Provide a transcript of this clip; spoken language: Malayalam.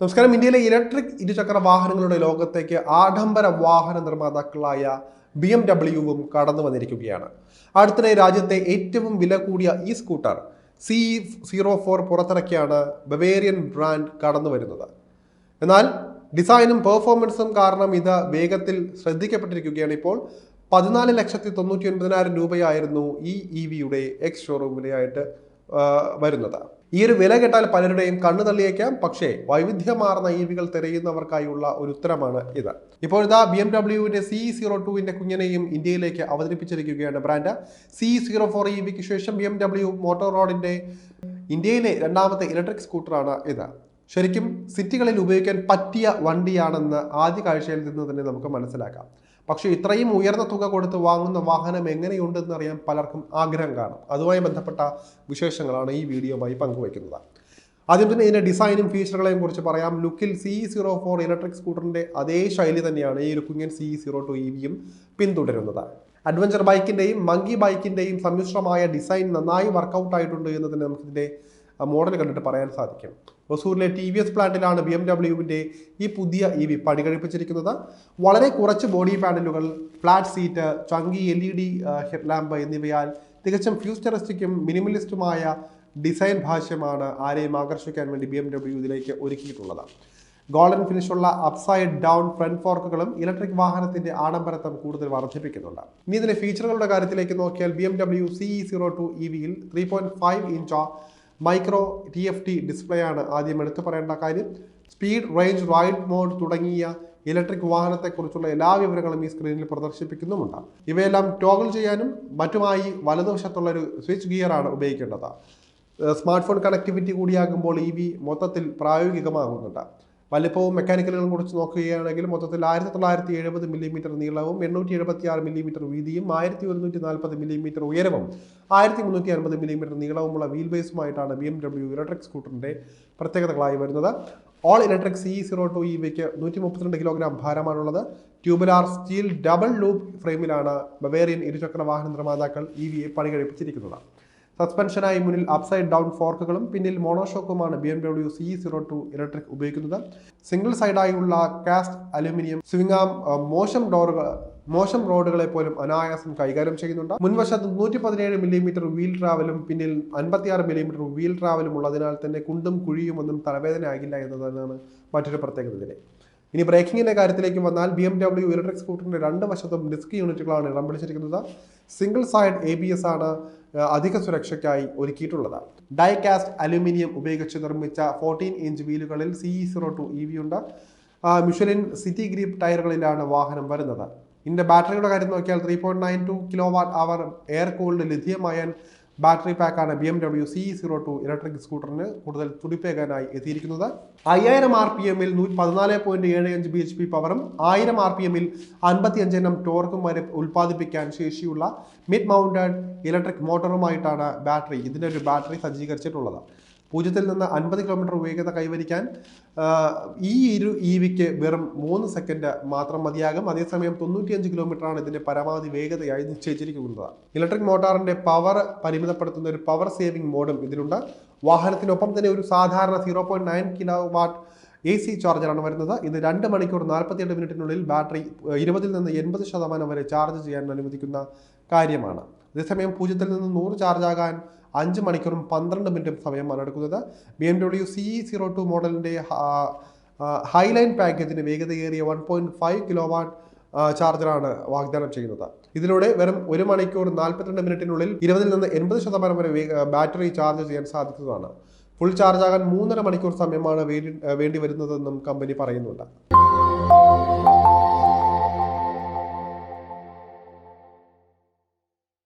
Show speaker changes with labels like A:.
A: നമസ്കാരം. ഇന്ത്യയിലെ ഇലക്ട്രിക് ഇരുചക്ര വാഹനങ്ങളുടെ ലോകത്തേക്ക് ആഡംബര വാഹന നിർമ്മാതാക്കളായ ബി എം ഡബ്ല്യുവും കടന്നു വന്നിരിക്കുകയാണ്. അടുത്തിടെ രാജ്യത്തെ ഏറ്റവും വില കൂടിയ ഈ സ്കൂട്ടർ സി സീറോ ഫോർ പുറത്തിറക്കിയാണ് ബവേറിയൻ ബ്രാൻഡ് കടന്നു വരുന്നത്. എന്നാൽ ഡിസൈനും പെർഫോമൻസും കാരണം ഇത് വേഗത്തിൽ ശ്രദ്ധിക്കപ്പെട്ടിരിക്കുകയാണ്. ഇപ്പോൾ പതിനാല് ലക്ഷത്തി തൊണ്ണൂറ്റി ഒൻപതിനായിരം രൂപയായിരുന്നു ഈ ഇ വിയുടെ എക്സ് ഷോറൂം വിലയായിട്ട് വരുന്നത്. ഈ ഒരു വില കേട്ടാൽ പലരുടെയും കണ്ണു തള്ളിയേക്കാം. പക്ഷേ വൈവിധ്യമാർന്ന ഇ വികൾ തിരയുന്നവർക്കായുള്ള ഒരു ഉത്തരമാണ് ഇത്. ഇപ്പോൾ ഇതാ ബി എം ഡബ്ല്യുവിന്റെ സി സീറോ ടുവിന്റെ കുഞ്ഞിനെയും ഇന്ത്യയിലേക്ക് അവതരിപ്പിച്ചിരിക്കുകയാണ് brand. C zero four E വിക്ക് ശേഷം ബി എം ഡബ്ല്യു മോട്ടോർ റോഡിന്റെ ഇന്ത്യയിലെ രണ്ടാമത്തെ ഇലക്ട്രിക് സ്കൂട്ടറാണ് ഇത്. ശരിക്കും സിറ്റികളിൽ ഉപയോഗിക്കാൻ പറ്റിയ വണ്ടിയാണെന്ന് ആദ്യ കാഴ്ചയിൽ നിന്ന് തന്നെ നമുക്ക് മനസ്സിലാക്കാം. പക്ഷേ ഇത്രയും ഉയർന്ന തുക കൊടുത്ത് വാങ്ങുന്ന വാഹനം എങ്ങനെയുണ്ടെന്ന് അറിയാൻ പലർക്കും ആഗ്രഹം കാണും. അതുമായി ബന്ധപ്പെട്ട വിശേഷങ്ങളാണ് ഈ വീഡിയോയുമായി പങ്കുവയ്ക്കുന്നത്. ആദ്യം തന്നെ ഇതിന്റെ ഡിസൈനും ഫീച്ചറുകളെയും കുറിച്ച് പറയാം. ലുക്കിൽ സി സീറോ ഫോർ ഇലക്ട്രിക് സ്കൂട്ടറിന്റെ അതേ ശൈലി തന്നെയാണ് ഈ ഒരു കുഞ്ഞൻ സി സീറോ ടു ഇ വിയും പിന്തുടരുന്നത്. അഡ്വഞ്ചർ ബൈക്കിന്റെയും മങ്കി ബൈക്കിന്റെയും സമ്മിശ്രമായ ഡിസൈൻ നന്നായി വർക്കൗട്ട് ആയിട്ടുണ്ട് എന്ന് തന്നെ നമുക്കിതിന്റെ മോഡൽ കണ്ടിട്ട് പറയാൻ സാധിക്കും. ഒസൂരിലെ ടി വി എസ് പ്ലാന്റിലാണ് ബി എം ഡബ്ല്യുവിന്റെ ഈ പുതിയ ഇ വി പണി കഴിപ്പിച്ചിരിക്കുന്നത്. വളരെ കുറച്ച് ബോഡി പാനലുകൾ flat seat chunky L E D head lamp എന്നിവയാൽ തികച്ചും ഫ്യൂച്ചറിസ്റ്റിക്കും മിനിമലിസ്റ്റുമായ ഡിസൈൻ ഭാഷ്യമാണ് ആരെയും ആകർഷിക്കാൻ വേണ്ടി ബി എം ഡബ്ല്യു ഇതിലേക്ക് ഒരുക്കിയിട്ടുള്ളത്. ഗോൾഡൻ ഫിനിഷുള്ള അപ്സൈഡ് ഡൗൺ ഫ്രണ്ട് ഫോർക്കുകളും ഇലക്ട്രിക് വാഹനത്തിന്റെ ആഡംബരത്വം കൂടുതൽ വർദ്ധിപ്പിക്കുന്നുണ്ട്. ഇനി ഇതിന്റെ ഫീച്ചറുകളുടെ കാര്യത്തിലേക്ക് നോക്കിയാൽ B M W C zero two E വിയിൽ three point five inch micro T F T display ആണ് ആദ്യം എടുത്തു പറയേണ്ട കാര്യം. സ്പീഡ് റേഞ്ച് റൈഡ് മോഡ് തുടങ്ങിയ ഇലക്ട്രിക് വാഹനത്തെക്കുറിച്ചുള്ള എല്ലാ വിവരങ്ങളും ഈ സ്ക്രീനിൽ പ്രദർശിപ്പിക്കുന്നുമുണ്ട്. ഇവയെല്ലാം ടോഗിൾ ചെയ്യാനും മറ്റുമായി വലതുവശത്തുള്ള ഒരു സ്വിച്ച് ഗിയർ ആണ് ഉപയോഗിക്കേണ്ടത്. സ്മാർട്ട് ഫോൺ കണക്ടിവിറ്റി കൂടിയാകുമ്പോൾ ഇ വി മൊത്തത്തിൽ പ്രായോഗികമാകുന്നുണ്ട്. വലിപ്പവും മെക്കാനിക്കലുകളും കുറിച്ച് നോക്കുകയാണെങ്കിൽ മൊത്തത്തിൽ ആയിരത്തി തൊള്ളായിരത്തി എഴുപത് മില്ലിമീറ്റർ നീളവും എണ്ണൂറ്റി എഴുപത്തി ആറ് മില്ലിമീറ്റർ വീതിയും ആയിരത്തി ഒരുന്നൂറ്റി നാൽപ്പത് മില്ലിമീറ്റർ ഉയരവും ആയിരത്തി മുന്നൂറ്റി അൻപത് മില്ലിമീറ്റർ നീളവുമുള്ള വീൽ ബേസുമായിട്ടാണ് ബി എം ഡബ്ല്യു ഇലക്ട്രിക് സ്കൂട്ടറിന്റെ പ്രത്യേകതകളായി വരുന്നത്. All electric C zero two E വിക്ക് നൂറ്റി മുപ്പത്തിരണ്ട് കിലോഗ്രാം ഭാരമാണുള്ളത്. ട്യൂബുലാർ സ്റ്റീൽ ഡബിൾ ലൂപ്പ് ഫ്രെയിമിലാണ് ബവേറിയൻ ഇരുചക്ര വാഹന നിർമ്മാതാക്കൾ ഇ വിയെ പണി കഴിപ്പിച്ചിരിക്കുന്നത് സസ്പെൻഷനായി മുന്നിൽ അപ്സൈഡ് ഡൗൺ ഫോർക്കുകളും പിന്നിൽ മോണോഷോക്കുമാണ് B M W C zero two electric ഉപയോഗിക്കുന്നത്. സിംഗിൾ സൈഡായുള്ള കാസ്റ്റ് അലുമിനിയം സ്വിംഗാം മോശം ഡോറുകൾ മോശം റോഡുകളെ പോലും അനായാസം കൈകാര്യം ചെയ്യുന്നുണ്ട്. മുൻവശത്ത് നൂറ്റി പതിനേഴ് മില്ലിമീറ്റർ വീൽ ട്രാവലും പിന്നിൽ അൻപത്തിയാറ് മില്ലിമീറ്റർ വീൽ ട്രാവലും ഉള്ളതിനാൽ തന്നെ കുണ്ടും കുഴിയും ഒന്നും തലവേദന ആകില്ല എന്നതാണ് മറ്റൊരു പ്രത്യേകത ഇതിലെ ഇനി ബ്രേക്കിങ്ങിന്റെ കാര്യത്തിലേക്ക് വന്നാൽ ബി എം ഡബ്ല്യു ഇലക്ട്രിക് സ്കൂട്ടറിന്റെ രണ്ട് വശത്തും ഡിസ്ക് യൂണിറ്റുകളാണ് ഇടം പിടിച്ചിരിക്കുന്നത്. Single side A B S ആണ് അധിക സുരക്ഷയ്ക്കായി ഒരുക്കിയിട്ടുള്ളത്. ഡൈകാസ്റ്റ് അലുമിനിയം ഉപയോഗിച്ച് നിർമ്മിച്ച fourteen inch വീലുകളിൽ C zero two E V ഉണ്ട്. മിഷലിൻ സിറ്റി ഗ്രീപ്പ് ടയറുകളിലാണ് വാഹനം വരുന്നത്. ഇതിന്റെ ബാറ്ററിയുടെ കാര്യം നോക്കിയാൽ three point nine two kilo watt hour air cooled lithium ion battery പാക്കാണ് B M W C zero two electric സ്കൂട്ടറിന് കൂടുതൽ തുടിപ്പേകാനായി എത്തിയിരിക്കുന്നത്. അയ്യായിരം ആർ പി എമ്മിൽ പതിനാല് പോയിന്റ് ഏഴ് അഞ്ച് ബി എച്ച് പി പവറും ആയിരം ആർ പി എമ്മിൽ അൻപത്തി അഞ്ച് എണ്ണം ടോർക്കും വരെ ഉൽപ്പാദിപ്പിക്കാൻ ശേഷിയുള്ള മിഡ് മൗണ്ടഡ് ഇലക്ട്രിക് മോട്ടറുമായിട്ടാണ് ബാറ്ററി ഇതിന്റെ ഒരു ബാറ്ററി സജ്ജീകരിച്ചിട്ടുള്ളത്. പൂജ്യത്തിൽ നിന്ന് അൻപത് കിലോമീറ്റർ വേഗത കൈവരിക്കാൻ ഈ ഇരു ഇ വിക്ക് വെറും മൂന്ന് സെക്കൻഡ് മാത്രം മതിയാകും. അതേസമയം തൊണ്ണൂറ്റിയഞ്ച് കിലോമീറ്ററാണ് ഇതിന്റെ പരമാവധി വേഗതയായി നിശ്ചയിച്ചിരിക്കുന്നത്. ഇലക്ട്രിക് മോട്ടാറിന്റെ പവർ പരിമിതപ്പെടുത്തുന്ന ഒരു പവർ സേവിംഗ് മോഡും ഇതിലുണ്ട്. വാഹനത്തിനൊപ്പം തന്നെ ഒരു സാധാരണ zero point nine kilo watt A C ചാർജറാണ് വരുന്നത്. ഇത് രണ്ട് മണിക്കൂർ നാൽപ്പത്തിയെട്ട് മിനിറ്റിനുള്ളിൽ ബാറ്ററി ഇരുപതിൽ നിന്ന് എൺപത് ശതമാനം വരെ ചാർജ് ചെയ്യാൻ അനുവദിക്കുന്ന കാര്യമാണ്. അതേസമയം പൂജ്യത്തിൽ നിന്ന് നൂറ് ചാർജ് ആകാൻ അഞ്ച് മണിക്കൂറും പന്ത്രണ്ട് മിനിറ്റും സമയമാണ് എടുക്കുന്നത് B M W C zero two മോഡലിന്റെ ഹൈലൈൻ പാക്കേജിന് വേഗതയേറിയ one point five kilo watt ചാർജറാണ് വാഗ്ദാനം ചെയ്യുന്നത്. ഇതിലൂടെ വെറും ഒരു മണിക്കൂർ നാൽപ്പത്തിരണ്ട് മിനിറ്റിനുള്ളിൽ ഇരുപതിൽ നിന്ന് എൺപത് ശതമാനം വരെ ബാറ്ററി ചാർജ് ചെയ്യാൻ സാധിക്കുന്നതാണ് ഫുൾ ചാർജ് ആകാൻ മൂന്നര മണിക്കൂർ സമയമാണ് വേണ്ടി വേണ്ടി വരുന്നതെന്നും കമ്പനി പറയുന്നുണ്ട്.